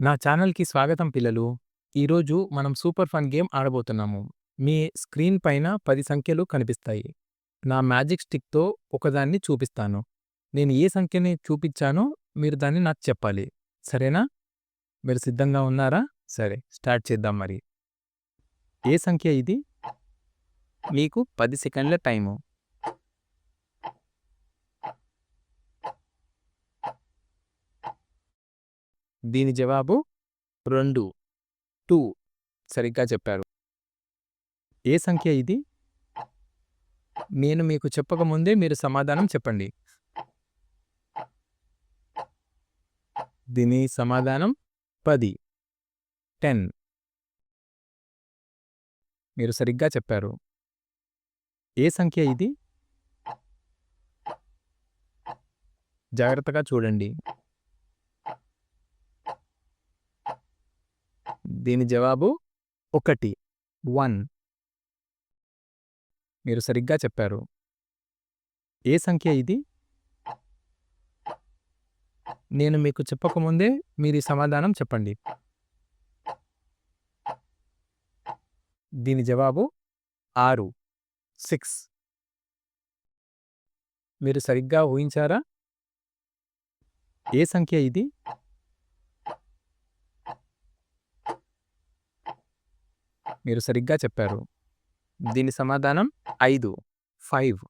నా ఛానల్‌కి స్వాగతం పిల్లలు. ఈరోజు మనం సూపర్ ఫన్ గేమ్ ఆడబోతున్నాము. మీ స్క్రీన్ పైన పది సంఖ్యలు కనిపిస్తాయి. నా మ్యాజిక్ స్టిక్‌తో ఒకదాన్ని చూపిస్తాను. నేను ఏ సంఖ్యని చూపించానో మీరు దాన్ని నాకు చెప్పాలి. సరేనా? మీరు సిద్ధంగా ఉన్నారా? సరే స్టార్ట్ చేద్దాం మరి. ఏ సంఖ్య ఇది? మీకు పది సెకండ్ల టైము. దీని జవాబు 2. 2 సరిగ్గా చెప్పారు. ఏ సంఖ్య ఇది? నేను మీకు చెప్పకముందే మీరు సమాధానం చెప్పండి. దీని సమాధానం పది టెన్ మీరు సరిగ్గా చెప్పారు. ఏ సంఖ్య ఇది? జాగ్రత్తగా చూడండి. దీని జవాబు 1. 1 మీరు సరిగ్గా చెప్పారు. ఏ సంఖ్య ఇది? నేను మీకు చెప్పకముందే మీరు సమాధానం చెప్పండి. దీని జవాబు 6. 6 మీరు సరిగ్గా ఊహించారా? ఏ సంఖ్య ఇది? మీరు సరిగ్గా చెప్పారు. దీని సమాధానం 5. 5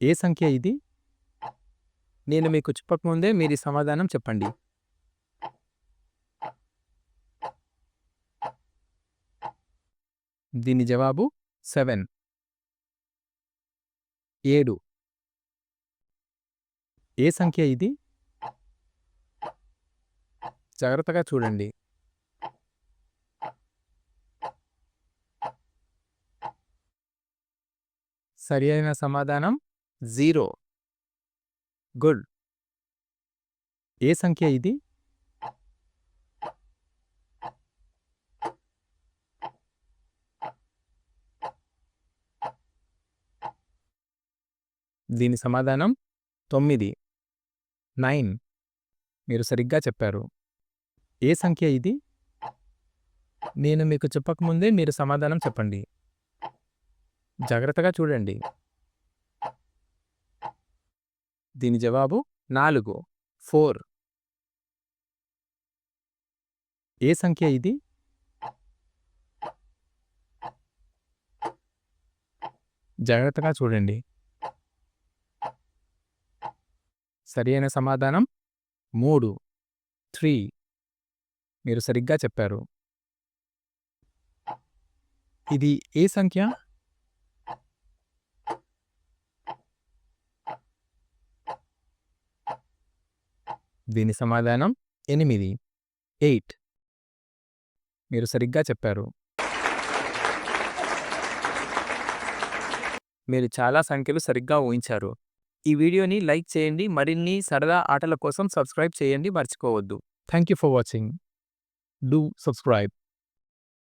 ఏ సంఖ్య ఇది? నేను మీకు చెప్పకముందే మీరీ సమాధానం చెప్పండి. దీని జవాబు 7. 7 ఏ సంఖ్య ఇది? జాగ్రత్తగా చూడండి. సరి అయిన సమాధానం జీరో గుడ్. ఏ సంఖ్య ఇది? దీని సమాధానం 9. 9 మీరు సరిగ్గా చెప్పారు. ఏ సంఖ్య ఇది? నేను మీకు చెప్పకముందే మీరు సమాధానం చెప్పండి. జాగ్రత్తగా చూడండి. దీని జవాబు 4. 4 ఏ సంఖ్య ఇది? జాగ్రత్తగా చూడండి. సరైన సమాధానం 3. 3 మీరు సరిగ్గా చెప్పారు. ఇది ఏ సంఖ్య? దీని సమాధానం 8. 8 మీరు సరిగ్గా చెప్పారు. మీరు చాలా సంఖ్యలు సరిగ్గా ఊహించారు. ఈ వీడియోని లైక్ చేయండి. మరిన్ని సరదా ఆటల కోసం సబ్స్క్రైబ్ చేయండి మర్చిపోవద్దు. Thank you for watching. Do subscribe.